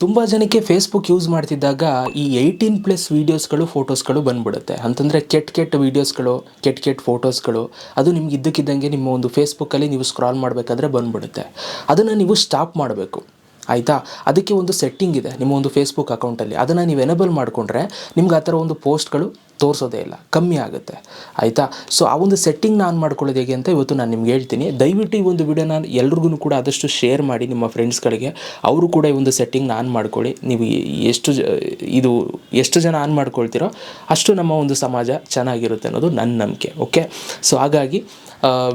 ತುಂಬ ಜನಕ್ಕೆ Facebook use ಮಾಡ್ತಿದ್ದಾಗ ಈ ಏಯ್ಟೀನ್ ಪ್ಲಸ್ ವೀಡಿಯೋಸ್ಗಳು ಫೋಟೋಸ್ಗಳು ಬಂದ್ಬಿಡುತ್ತೆ. ಅಂತಂದರೆ ಕೆಟ್ಟ ಕೆಟ್ಟ ವೀಡಿಯೋಸ್ಗಳು ಕೆಟ್ಟ ಕೆಟ್ಟ ಫೋಟೋಸ್ಗಳು ಅದು ನಿಮ್ಗೆ ಇದ್ದಕ್ಕಿದ್ದಂಗೆ ನಿಮ್ಮ ಒಂದು ಫೇಸ್ಬುಕ್ಕಲ್ಲಿ ನೀವು ಸ್ಕ್ರಾಲ್ ಮಾಡಬೇಕಾದ್ರೆ ಬಂದ್ಬಿಡುತ್ತೆ. ಅದನ್ನು ನೀವು ಸ್ಟಾಪ್ ಮಾಡಬೇಕು. ಆಯಿತಾ? ಅದಕ್ಕೆ ಒಂದು ಸೆಟ್ಟಿಂಗ್ ಇದೆ ನಿಮ್ಮ ಒಂದು ಫೇಸ್ಬುಕ್ ಅಕೌಂಟಲ್ಲಿ ಅದನ್ನು ನೀವು ಎನೇಬಲ್ ಮಾಡಿಕೊಂಡ್ರೆ ನಿಮ್ಗೆ ಆ ಥರ ಒಂದು ಪೋಸ್ಟ್ಗಳು ತೋರಿಸೋದೇ ಇಲ್ಲ, ಕಮ್ಮಿ ಆಗುತ್ತೆ. ಆಯಿತಾ? ಸೊ ಆ ಒಂದು ಸೆಟ್ಟಿಂಗ್ ನಾನು ಮಾಡ್ಕೊಳ್ಳೋದು ಹೇಗೆ ಅಂತ ಇವತ್ತು ನಾನು ನಿಮ್ಗೆ ಹೇಳ್ತೀನಿ. ದಯವಿಟ್ಟು ಈ ಒಂದು ವಿಡಿಯೋನ ಎಲ್ರಿಗೂ ಕೂಡ ಆದಷ್ಟು ಶೇರ್ ಮಾಡಿ ನಿಮ್ಮ ಫ್ರೆಂಡ್ಸ್ಗಳಿಗೆ ಅವರು ಕೂಡ ಈ ಒಂದು ಸೆಟ್ಟಿಂಗ್ನ ಆನ್ ಮಾಡ್ಕೊಳ್ಳಿ. ನೀವು ಎಷ್ಟು ಇದು ಎಷ್ಟು ಜನ ಆನ್ ಮಾಡ್ಕೊಳ್ತೀರೋ ಅಷ್ಟು ನಮ್ಮ ಒಂದು ಸಮಾಜ ಚೆನ್ನಾಗಿರುತ್ತೆ ಅನ್ನೋದು ನನ್ನ ನಂಬಿಕೆ ಓಕೆ ಸೊ ಹಾಗಾಗಿ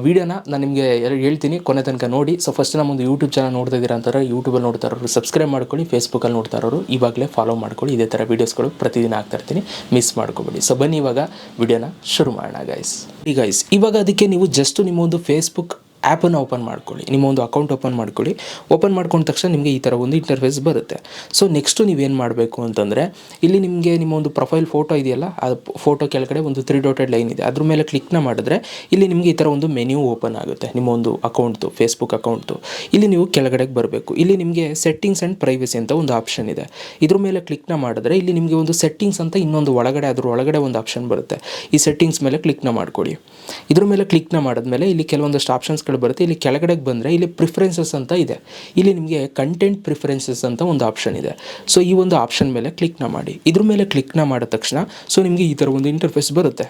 ವಿಡಿಯೋನ ನಾನು ನಿಮಗೆ ಹೇಳ್ತೀನಿ. ಕೊನೆ ತನಕ ನೋಡಿ. ಸೊ ಫಸ್ಟ್ ನಮ್ಮ ಒಂದು ಯೂಟ್ಯೂಬ್ ಚಾನಲ್ ನೋಡ್ತಾ ಅಂತಾರೆ ಯೂಟ್ಯೂಬಲ್ಲಿ ನೋಡ್ತಾ ಇರೋರು ಸಬ್ಸ್ಕ್ರೈಬ್ ಮಾಡ್ಕೊಳ್ಳಿ. ಫೇಸ್ಬುಕ್ಕಲ್ಲಿ ನೋಡ್ತಾ ಇರೋರು ಇವಾಗಲೇ ಫಾಲೋ ಮಾಡ್ಕೊಳ್ಳಿ. ಇದೇ ಥರ ವೀಡಿಯೋಸ್ಗಳು ಪ್ರತಿದಿನ ಆಗ್ತಾ ಇರ್ತೀನಿ. ಮಿಸ್ ಮಾಡ್ಕೊಬೇಡಿ. ಸೊ ಬನ್ನಿ ಇವಾಗ ವಿಡಿಯೋನ ಶುರು ಮಾಡೋಣ ಗೈಸ್ ಈ ಗೈಸ್ ಇವಾಗ ಅದಕ್ಕೆ ನೀವು ಜಸ್ಟ್ ನಿಮ್ಮ ಒಂದು ಫೇಸ್ಬುಕ್ ಆ್ಯಪನ್ನು ಓಪನ್ ಮಾಡ್ಕೊಳ್ಳಿ. ನಿಮ್ಮ ಒಂದು ಅಕೌಂಟ್ ಓಪನ್ ಮಾಡ್ಕೊಳ್ಳಿ. ಓಪನ್ ಮಾಡ್ಕೊಂಡ ತಕ್ಷಣ ನಿಮಗೆ ಈ ಥರ ಒಂದು ಇಂಟರ್ಫೇಸ್ ಬರುತ್ತೆ. ಸೊ ನೆಕ್ಸ್ಟು ನೀವೇನು ಮಾಡಬೇಕು ಅಂತಂದರೆ, ಇಲ್ಲಿ ನಿಮಗೆ ನಿಮ್ಮ ಒಂದು ಪ್ರೊಫೈಲ್ ಫೋಟೋ ಇದೆಯಲ್ಲ, ಆ ಫೋಟೋ ಕೆಳಗಡೆ ಒಂದು ತ್ರೀ ಡಾಟೆಡ್ ಲೈನ್ ಇದೆ. ಅದ್ರ ಮೇಲೆ ಕ್ಲಿಕ್ನ ಮಾಡಿದ್ರೆ, ಇಲ್ಲಿ ನಿಮಗೆ ಈ ಥರ ಒಂದು ಮೆನ್ಯೂ ಓಪನ್ ಆಗುತ್ತೆ. ನಿಮ್ಮ ಒಂದು ಅಕೌಂಟ್ದು ಫೇಸ್ಬುಕ್ ಅಕೌಂಟ್ದು ಇಲ್ಲಿ ನೀವು ಕೆಳಗಡೆಗೆ ಬರಬೇಕು. ಇಲ್ಲಿ ನಿಮಗೆ ಸೆಟ್ಟಿಂಗ್ಸ್ ಆ್ಯಂಡ್ ಪ್ರೈವಸಿ ಅಂತ ಒಂದು ಆಪ್ಷನ್ ಇದೆ. ಇದ್ರ ಮೇಲೆ ಕ್ಲಿಕ್ನ ಮಾಡಿದ್ರೆ, ಇಲ್ಲಿ ನಿಮಗೆ ಒಂದು ಸೆಟ್ಟಿಂಗ್ಸ್ ಅಂತ ಇನ್ನೊಂದು ಒಳಗಡೆ, ಅದ್ರ ಒಳಗಡೆ ಒಂದು ಆಪ್ಷನ್ ಬರುತ್ತೆ. ಈ ಸೆಟ್ಟಿಂಗ್ಸ್ ಮೇಲೆ ಕ್ಲಿಕ್ನ ಮಾಡ್ಕೊಳ್ಳಿ. ಇದ್ರ ಮೇಲೆ ಕ್ಲಿಕ್ನ ಮಾಡಿದ್ಮೇಲೆ, ಇಲ್ಲಿ ಕೆಲವೊಂದಷ್ಟು ಆಪ್ಷನ್ಸ್ಗಳು ಬರುತ್ತೆ. ಇಲ್ಲಿ ಕೆಳಗಡೆಗೆ ಬಂದರೆ ಇಲ್ಲಿ ಪ್ರಿಫರೆನ್ಸಸ್ ಅಂತ ಇದೆ. ಇಲ್ಲಿ ನಿಮಗೆ ಕಂಟೆಂಟ್ ಪ್ರಿಫರೆನ್ಸಸ್ ಅಂತ ಒಂದು ಆಪ್ಷನ್ ಇದೆ. ಸೊ ಈ ಒಂದು ಆಪ್ಷನ್ ಮೇಲೆ ಕ್ಲಿಕ್ನ ಮಾಡಿ. ಇದ್ರ ಮೇಲೆ ಕ್ಲಿಕ್ನ ಮಾಡಿದ ತಕ್ಷಣ ಸೊ ನಿಮಗೆ ಈ ಥರ ಒಂದು ಇಂಟರ್ಫೇಸ್ ಬರುತ್ತೆ.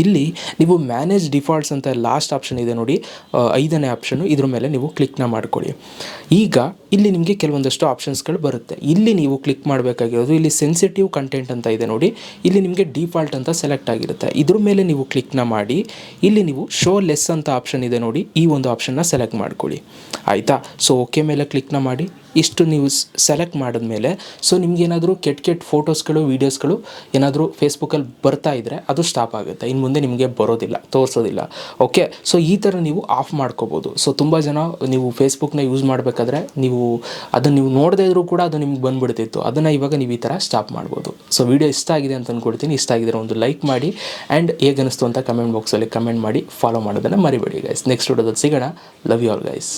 ಇಲ್ಲಿ ನೀವು ಮ್ಯಾನೇಜ್ ಡಿಫಾಲ್ಟ್ಸ್ ಅಂತ ಲಾಸ್ಟ್ ಆಪ್ಷನ್ ಇದೆ ನೋಡಿ. ಐದನೇ ಆಪ್ಷನು ಇದ್ರ ಮೇಲೆ ನೀವು ಕ್ಲಿಕ್ನ ಮಾಡ್ಕೊಳ್ಳಿ. ಈಗ ಇಲ್ಲಿ ನಿಮಗೆ ಕೆಲವೊಂದಷ್ಟು ಆಪ್ಷನ್ಸ್ಗಳು ಬರುತ್ತೆ. ಇಲ್ಲಿ ನೀವು ಕ್ಲಿಕ್ ಮಾಡಬೇಕಾಗಿರೋದು, ಇಲ್ಲಿ ಸೆನ್ಸಿಟಿವ್ ಕಂಟೆಂಟ್ ಅಂತ ಇದೆ ನೋಡಿ. ಇಲ್ಲಿ ನಿಮಗೆ ಡಿಫಾಲ್ಟ್ ಅಂತ ಸೆಲೆಕ್ಟ್ ಆಗಿರುತ್ತೆ. ಇದ್ರ ಮೇಲೆ ನೀವು ಕ್ಲಿಕ್ನ ಮಾಡಿ. ಇಲ್ಲಿ ನೀವು ಶೋ ಲೆಸ್ ಅಂತ ಆಪ್ಷನ್ ಇದೆ ನೋಡಿ. ಈ ಒಂದು ಆಪ್ಷನ್ನ ಸೆಲೆಕ್ಟ್ ಮಾಡ್ಕೊಳ್ಳಿ. ಆಯಿತಾ? ಸೊ ಓಕೆ ಮೇಲೆ ಕ್ಲಿಕ್ನ ಮಾಡಿ. ಇಷ್ಟು ನೀವು ಸೆಲೆಕ್ಟ್ ಮಾಡಿದ ಮೇಲೆ ಸೊ ನಿಮ್ಗೇನಾದರೂ ಕೆಟ್ಟ ಕೆಟ್ಟ ಫೋಟೋಸ್ಗಳು ವೀಡಿಯೋಸ್ಗಳು ಏನಾದರೂ ಫೇಸ್ಬುಕ್ಕಲ್ಲಿ ಬರ್ತಾ ಇದ್ದರೆ ಅದು ಸ್ಟಾಪ್ ಆಗುತ್ತೆ. ಇನ್ನು ಮುಂದೆ ನಿಮಗೆ ಬರೋದಿಲ್ಲ, ತೋರಿಸೋದಿಲ್ಲ. ಓಕೆ ಸೊ ಈ ಥರ ನೀವು ಆಫ್ ಮಾಡ್ಕೋಬೋದು. ಸೊ ತುಂಬ ಜನ ನೀವು ಫೇಸ್ಬುಕ್ನ ಯೂಸ್ ಮಾಡಬೇಕಾದ್ರೆ ನೀವು ಅದನ್ನು ನೀವು ನೋಡದೇ ಇದ್ರೂ ಕೂಡ ಅದು ನಿಮ್ಗೆ ಬಂದ್ಬಿಡ್ತಿತ್ತು. ಅದನ್ನು ಇವಾಗ ನೀವು ಈ ಥರ ಸ್ಟಾಪ್ ಮಾಡ್ಬೋದು. ಸೊ ವಿಡಿಯೋ ಇಷ್ಟ ಆಗಿದೆ ಅಂತ ಅಂದ್ಕೊಡ್ತೀನಿ ಇಷ್ಟ ಆಗಿದ್ರೆ ಒಂದು ಲೈಕ್ ಮಾಡಿ ಆ್ಯಂಡ್ ಹೇಗೆ ಅನಿಸ್ತು ಅಂತ ಕಮೆಂಟ್ ಬಾಕ್ಸಲ್ಲಿ ಕಮೆಂಟ್ ಮಾಡಿ. ಫಾಲೋ ಮಾಡೋದನ್ನು ಮರಿಬೇಡಿ ಗೈಸ್ ನೆಕ್ಸ್ಟ್ ವಿಡಿಯೋದಲ್ಲಿ ಸಿಗೋಣ. Love you all guys